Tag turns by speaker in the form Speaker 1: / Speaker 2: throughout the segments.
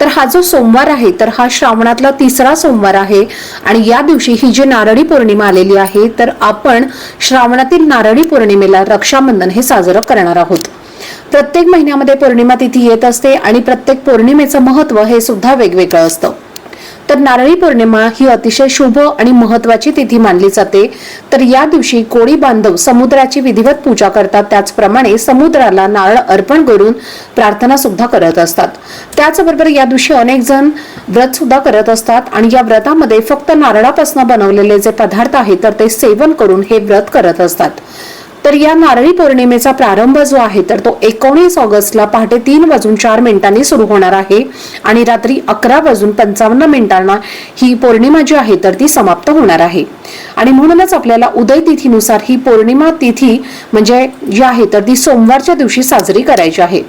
Speaker 1: तर हा जो सोमवार आहे तर हा श्रावणातला तिसरा सोमवार आहे आणि या दिवशी ही जी नारळी पौर्णिमा आलेली आहे तर आपण श्रावणातील नारळी पौर्णिमेला रक्षाबंधन हे साजरं करणार आहोत. प्रत्येक महिन्यामध्ये पौर्णिमा तिथी येत असते आणि प्रत्येक पौर्णिमेचं महत्त्व हे सुद्धा वेगवेगळं असतं. तर नारळी पौर्णिमा ही अतिशय शुभ आणि महत्वाची तिथी मानली जाते. तर या दिवशी कोळी बांधव समुद्राची विधिवत पूजा करतात. त्याचप्रमाणे समुद्राला नारळ अर्पण करून प्रार्थना सुद्धा करत असतात. त्याचबरोबर या दिवशी अनेक जण व्रत सुद्धा करत असतात आणि या व्रतामध्ये फक्त नारळापासून बनवलेले जे पदार्थ आहेत तर ते सेवन करून हे व्रत करत असतात. तर या नारळी पौर्णिमेचा प्रारंभ जो आहे तर तो एकोणीस ऑगस्टला पहाटे तीन वाजून चार मिनिटांनी सुरू होणार आहे. आणि रात्री अकरा वाजून पंचावन्न मिनिटांना ही पौर्णिमा जी आहे तर ती समाप्त होणार आहे. आणि म्हणूनच आपल्याला उदय तिथीनुसार ही पौर्णिमा तिथी म्हणजे जी आहे तर ती सोमवारच्या दिवशी साजरी करायची आहे.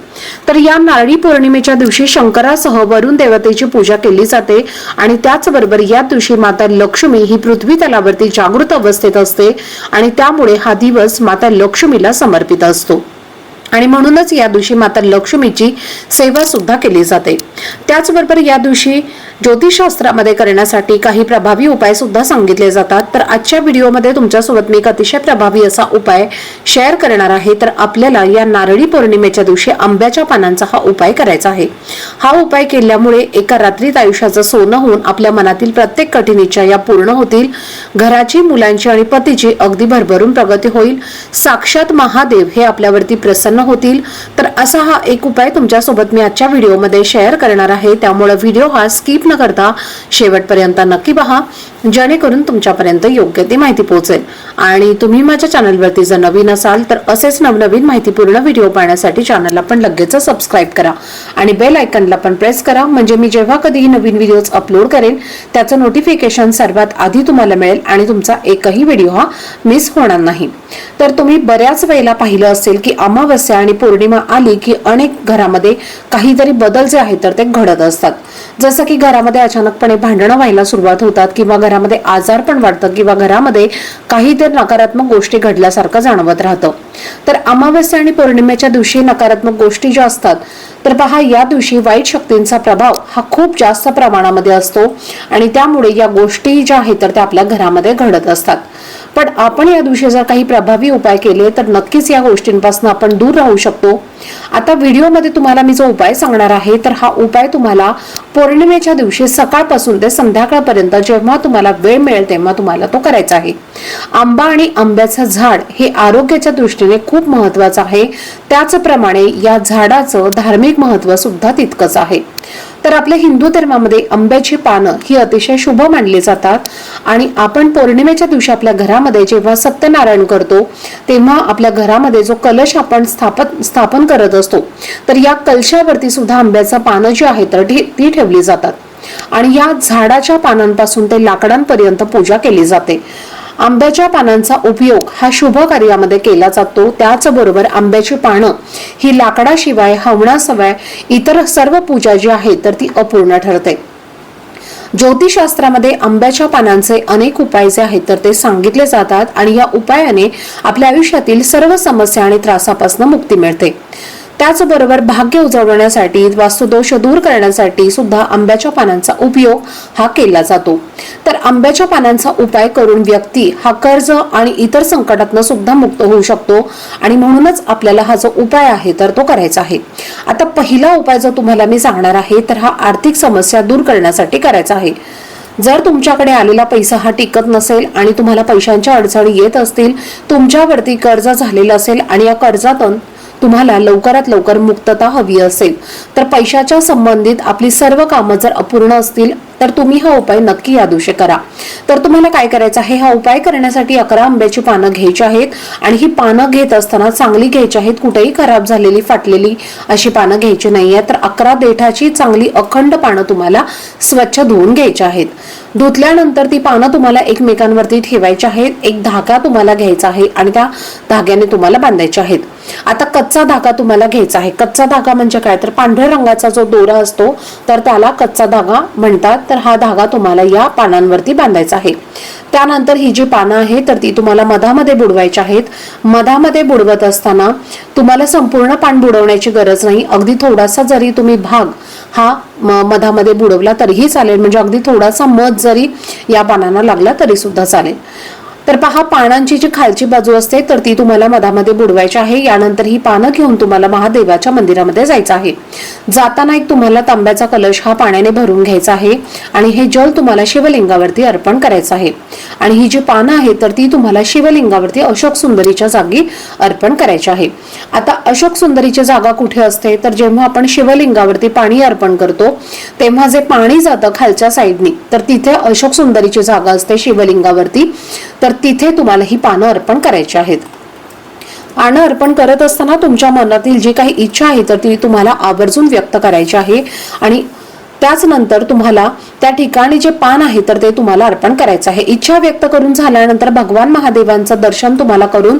Speaker 1: तर या नारळी पौर्णिमेच्या दिवशी शंकरासह वरुण देवतेची पूजा केली जाते. आणि त्याचबरोबर या दिवशी माता लक्ष्मी ही पृथ्वी तलावरती जागृत अवस्थेत असते. आणि त्यामुळे हा दिवस माता लक्ष्मीला समर्पित असतो. आणि म्हणूनच या दिवशी माता लक्ष्मीची सेवा सुद्धा केली जाते. त्याचबरोबर या दिवशी ज्योतिषशास्त्रामध्ये करण्यासाठी काही प्रभावी उपाय सुद्धा सांगितले जातात. तर आजच्या व्हिडिओमध्ये तुमच्यासोबत मी एक अतिशय प्रभावी असा उपाय शेअर करणार आहे. तर आपल्याला या नारळी पौर्णिमेच्या दिवशी आंब्याच्या पानांचा हा उपाय करायचा आहे. हा उपाय केल्यामुळे एका रात्रीत आयुष्याचं सोनं होऊन आपल्या मनातील प्रत्येक कठीण इच्छा या पूर्ण होतील. घराची मुलांची आणि पतीची अगदी भरभरून प्रगती होईल. साक्षात महादेव हे आपल्यावरती प्रसन्न होतील. तर असा हा एक उपाय तुमच्यासोबत मी आजच्या व्हिडिओमध्ये शेअर करणार आहे. त्यामुळे व्हिडिओ हा स्किप न करता. शेवटपर्यंत नक्की पहा. जेणेकरून तुमच्यापर्यंत योग्य ती माहिती पोहोचेल. आणि तुम्ही माझ्या चॅनलवरती जर नवीन असाल तर असेच नवनवीन माहितीपूर्ण व्हिडिओ पाहण्यासाठी चॅनलला पण लगेच सबस्क्राईब करा. आणि बेल आयकनला पण प्रेस करा म्हणजे मी जेव्हा कधीही नवीन व्हिडिओज अपलोड करेन त्याचं नोटिफिकेशन सर्वात आधी तुम्हाला मिळेल आणि तुमचा एकही व्हिडिओ हा मिस होणार नाही. तर तुम्ही बऱ्याच वेळेला पाहिलं असेल की अमावस्या आणि पौर्णिमा आली की अनेक घरामध्ये काहीतरी बदल जे आहेत तर ते घडत असतात. जसं की घरामध्ये अचानकपणे भांडणं व्हायला सुरुवात होतात किंवा घरामध्ये आजार पण वाढतं किंवा घरामध्ये काहीतरी नकारात्मक गोष्टी घडल्यासारखं जाणवत राहतं. तर अमावस्या आणि पौर्णिमेच्या दिवशी नकारात्मक गोष्टी ज्या असतात तर पहा या दिवशी वाईट शक्तींचा प्रभाव हा खूप जास्त प्रमाणामध्ये असतो आणि त्यामुळे या गोष्टी ज्या आहेत तर त्या आपल्या घरामध्ये घडत असतात. पण आपण या दिवशी जर काही प्रभावी उपाय केले तर नक्कीच या गोष्टींपासून आपण दूर राहू शकतो. आता व्हिडिओमध्ये तुम्हाला मी जो उपाय सांगणार आहे तर हा उपाय तुम्हाला पौर्णिमेच्या दिवशी सकाळपासून ते संध्याकाळपर्यंत जेव्हा तुम्हाला वेळ मिळेल तेव्हा तुम्हाला तो करायचा आहे. आंबा आणि आंब्याचं झाड हे आरोग्याच्या दृष्टीने खूप महत्वाचं आहे. त्याचप्रमाणे या झाडाचं धार्मिक महत्त्व सुद्धा तितकंच आहे. तर आपल्या हिंदू धर्मामध्ये आंब्याची पानं ही अतिशय शुभ मानली जातात. आणि आपण पौर्णिमेच्या दिवशी आपल्या घरामध्ये जेव्हा सत्यनारायण करतो तेव्हा आपल्या घरामध्ये जो कलश आपण स्थापन स्थापन करत असतो तर या कलशावरती सुद्धा आंब्याचं पानं जी आहेत तर ती ठेवली जातात. आणि या झाडाच्या पानांपासून ते लाकडांपर्यंत पूजा केली जाते. आंब्याच्या पानांचा उपयोग हा शुभ कार्यामध्ये केला जातो. त्याचबरोबर आंब्याची पानं ही लाकडाशिवाय हवणाशिवाय इतर सर्व पूजा जी आहे तर ती अपूर्ण ठरते. ज्योतिषशास्त्रामध्ये आंब्याच्या पानांचे अनेक उपाय जे आहेत तर ते सांगितले जातात आणि या उपायाने आपल्या आयुष्यातील सर्व समस्या आणि त्रासापासून मुक्ती मिळते. त्याचबरोबर भाग्य उजवण्यासाठी वास्तुदोष दूर करण्यासाठी सुद्धा आंब्याच्या पानांचा उपयोग हा केला जातो. तर आंब्याच्या पानांचा उपाय करून व्यक्ती हा कर्ज आणि इतर संकटातनं सुद्धा मुक्त होऊ शकतो आणि म्हणूनच आपल्याला हा जो उपाय आहे तर तो करायचा आहे. आता पहिला उपाय जो तुम्हाला मी सांगणार आहे तर हा आर्थिक समस्या दूर करण्यासाठी करायचा आहे. जर तुमच्याकडे आलेला पैसा हा टिकत नसेल आणि तुम्हाला पैशांच्या अडचणी येत असतील तुमच्यावरती कर्ज झालेलं असेल आणि या कर्जातून तुम्हाला लवकरात लवकर मुक्तता हवी असेल. तर पैशाच्या संबंधित आपली सर्व कामं जर अपूर्ण असतील तर तुम्ही हा उपाय नक्की या दिवशी करा. तर तुम्हाला काय करायचं आहे? हा उपाय करण्यासाठी अकरा आंब्याची पानं घ्यायची आहेत आणि ही पानं घेत असताना चांगली घ्यायची आहेत. कुठेही खराब झालेली फाटलेली अशी पानं घ्यायची नाहीये तर अकरा देठाची चांगली अखंड पानं तुम्हाला स्वच्छ धुवून घ्यायची आहेत. धुतल्यानंतर ती पानं तुम्हाला एकमेकांवरती ठेवायची आहेत. एक धागा तुम्हाला घ्यायचा आहे आणि त्या धाग्याने तुम्हाला बांधायचे आहेत. आता कच्चा धागा तुम्हाला घ्यायचा आहे. कच्चा धागा म्हणजे काय? तर पांढऱ्या रंगाचा जो दोरा असतो तर त्याला कच्चा धागा म्हणतात. तर हा धागा तुम्हाला या पानांवरती बांधायचा आहे. त्यानंतर ही जी पानं आहेत तर ती तुम्हाला मधामध्ये बुडवायची आहेत. मधामध्ये बुडवत असताना तुम्हाला संपूर्ण पान बुडवण्याची गरज नाही. अगदी थोडासा जरी तुम्ही भाग हा मधामध्ये बुडवला तरीही चालेल. म्हणजे अगदी थोडासा मध जरी या पानांना लागला तरी सुद्धा चालेल. तर पहा पानांची जी खालची बाजू असते तर ती तुम्हाला मधामध्ये बुडवायची आहे. यानंतर ही पानं घेऊन तुम्हाला महादेवाच्या मंदिरामध्ये जायचं आहे. जाताना एक तुम्हाला तांब्याचा कलश हा पाण्याने भरून घ्यायचा आहे आणि हे जल तुम्हाला शिवलिंगावरती अर्पण करायचं आहे. आणि ही जी पानं आहेत तर ती तुम्हाला शिवलिंगावरती अशोक सुंदरीच्या जागी अर्पण करायची आहे. आता अशोक सुंदरीची जागा कुठे असते? तर जेव्हा आपण शिवलिंगावरती पाणी अर्पण करतो तेव्हा जे पाणी जातं खालच्या साईडनी तर तिथे अशोक सुंदरीची जागा असते शिवलिंगावरती. तर तिथे तुम्हाला ही पानं अर्पण करायची आहेत. पानं अर्पण करत असताना तुमच्या मनातील जी काही इच्छा आहे तर ती तुम्हाला आवर्जून व्यक्त करायची आहे आणि त्याच नंतर तुम्हाला त्या ठिकाणी जे पान आहे तर ते तुम्हाला अर्पण करायचं आहे. इच्छा व्यक्त करून झाल्यानंतर भगवान महादेवांचं दर्शन तुम्हाला करून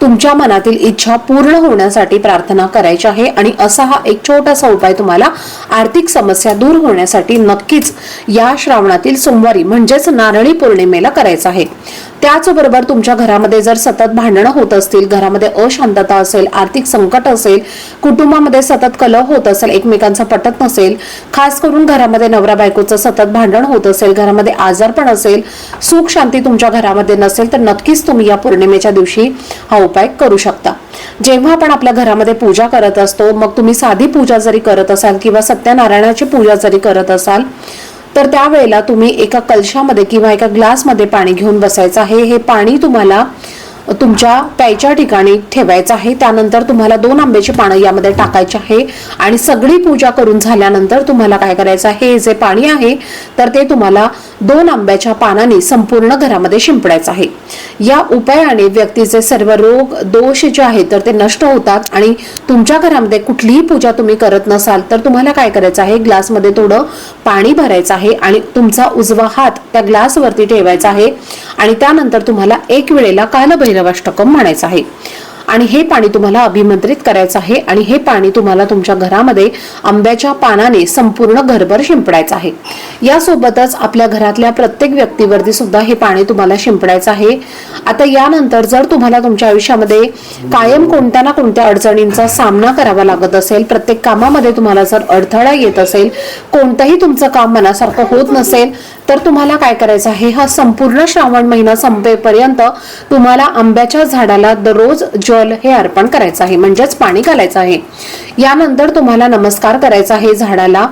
Speaker 1: तुमच्या मनातील इच्छा पूर्ण होण्यासाठी प्रार्थना करायची आहे आणि असा हा एक छोटासा उपाय तुम्हाला आर्थिक समस्या दूर होण्यासाठी नक्कीच या श्रावणातील सोमवारी म्हणजेच नारळी पौर्णिमेला करायचा आहे. त्याचबरोबर तुमच्या घरामध्ये जर सतत भांडणं होत असतील घरामध्ये अशांतता असेल आर्थिक संकट असेल कुटुंबामध्ये सतत कलह होत असेल एकमेकांचं पटत नसेल खास करून घरामध्ये नवरा बायकोचं सतत भांडण होत असेल घरामध्ये आजारपण असेल सुख शांती तुमच्या घरामध्ये नसेल तर नक्कीच तुम्ही या पौर्णिमेच्या दिवशी हा उपाय करू शकता. जेव्हा आपण आपल्या घरामध्ये पूजा करत असतो मग तुम्ही साधी पूजा जरी करत असाल किंवा सत्यनारायणाची पूजा जरी करत असाल तर त्यावेळेला तुम्ही एका कलशामध्ये किंवा एका ग्लासमध्ये पाणी घेऊन बसायचं आहे. हे पाणी तुम्हाला तुमच्या प्यायच्या ठिकाणी ठेवायचं आहे. त्यानंतर तुम्हाला दोन आंब्याची पानं यामध्ये टाकायची आहे. आणि सगळी पूजा करून झाल्यानंतर तुम्हाला काय करायचं आहे? हे जे पाणी आहे तर ते तुम्हाला दोन आंब्याच्या पानाने संपूर्ण घरामध्ये शिंपडायचं आहे. या उपायाने व्यक्तीचे सर्व रोग दोष जे आहेत तर ते नष्ट होतात. आणि तुमच्या घरामध्ये कुठलीही पूजा तुम्ही करत नसाल तर तुम्हाला काय करायचं आहे? ग्लासमध्ये थोडं पाणी भरायचं आहे. आणि तुमचा उजवा हात त्या ग्लासवरती ठेवायचा आहे. आणि त्यानंतर तुम्हाला एक वेळेला कालभैरवाष्टकम म्हणायचं आहे. आणि हे पाणी तुम्हाला अभिमंत्रित करायचं आहे आणि हे पाणी तुम्हाला तुमच्या घरामध्ये आंब्याच्या पानाने संपूर्ण घरभर शिंपडायचं आहे. यासोबतच आपल्या घरातल्या प्रत्येक व्यक्तीवरती सुद्धा हे पाणी तुम्हाला शिंपडायचं आहे. आता यानंतर जर तुम्हाला तुमच्या आयुष्यामध्ये कायम कोणत्या ना कोणत्या अडचणींचा सामना करावा लागत असेल प्रत्येक कामामध्ये तुम्हाला जर अडथळा येत असेल कोणतंही तुमचं काम मनासारखं होत नसेल तर तुम्हाला काय करायचं आहे? हा संपूर्ण श्रावण महिना संपेपर्यंत तुम्हाला आंब्याच्या झाडाला दररोज जल हे अर्पण करायचं आहे म्हणजेच पाणी घालायचं आहे. यानंतर तुम्हाला नमस्कार करायचा आहे झाडाला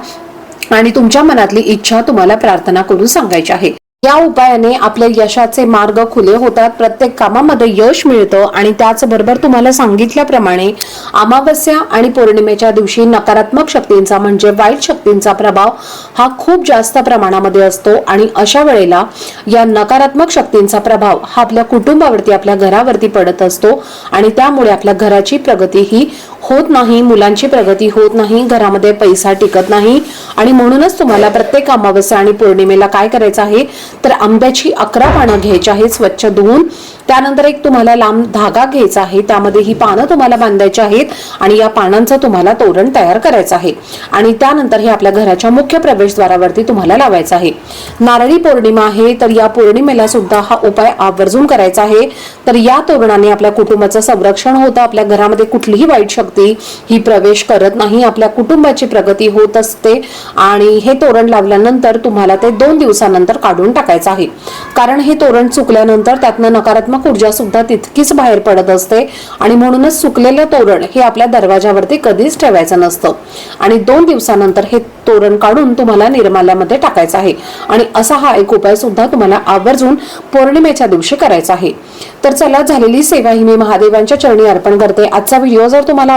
Speaker 1: आणि तुमच्या मनातली इच्छा तुम्हाला प्रार्थना करून सांगायची आहे. या उपायाने आपल्या यशाचे मार्ग खुले होतात. प्रत्येक कामामध्ये यश मिळतं आणि त्याचबरोबर तुम्हाला सांगितल्याप्रमाणे अमावस्या आणि पौर्णिमेच्या दिवशी नकारात्मक शक्तींचा म्हणजे वाईट शक्तींचा प्रभाव हा खूप जास्त प्रमाणामध्ये असतो आणि अशा वेळेला या नकारात्मक शक्तींचा प्रभाव हा आपल्या कुटुंबावरती आपल्या घरावरती पडत असतो आणि त्यामुळे आपल्या घराची प्रगती ही होत नाही मुलांची प्रगती होत नाही घरामध्ये पैसा टिकत नाही आणि म्हणूनच तुम्हाला प्रत्येक अमावस्या आणि पौर्णिमेला काय करायचं आहे? तर आंब्याची अकरा पानं घ्यायची आहेत स्वच्छ धुवून. त्यानंतर एक तुम्हाला लांब धागा घ्यायचा आहे. त्यामध्ये ही पानं तुम्हाला बांधायची आहेत आणि या पानांचं तुम्हाला तोरण तयार करायचं आहे. आणि त्यानंतर हे आपल्या घराच्या मुख्य प्रवेशद्वारावरती तुम्हाला लावायचं आहे. नारळी पौर्णिमा आहे तर या पौर्णिमेला सुद्धा हा उपाय आवर्जून करायचा आहे. तर या तोरणाने आपल्या कुटुंबाचं संरक्षण होतं. आपल्या घरामध्ये कुठलीही वाईट शक्ती ही प्रवेश करत नाही आपल्या कुटुंबाची प्रगती होत असते आणि हे तोरण लावल्यानंतर तुम्हाला ते दोन दिवसानंतर काढून टाकायचं आहे. कारण हे तोरण चुकल्यानंतर त्यातनं नकारात्मक ऊर्जा सुद्धा तितकीच बाहेर पडत असते आणि म्हणूनच चुकलेलं तोरण हे आपल्या दरवाजावरती कधीच ठेवायचं नसतं. आणि दोन दिवसानंतर हे तोरण काढून तुम्हाला निर्माल्यामध्ये टाकायचं आहे. आणि असा हा एक उपाय सुद्धा तुम्हाला आवर्जून पौर्णिमेच्या दिवशी करायचा आहे. तर चला झालेली सेवा ही मी महादेवांच्या चरणी अर्पण करते. आजचा व्हिडिओ जर तुम्हाला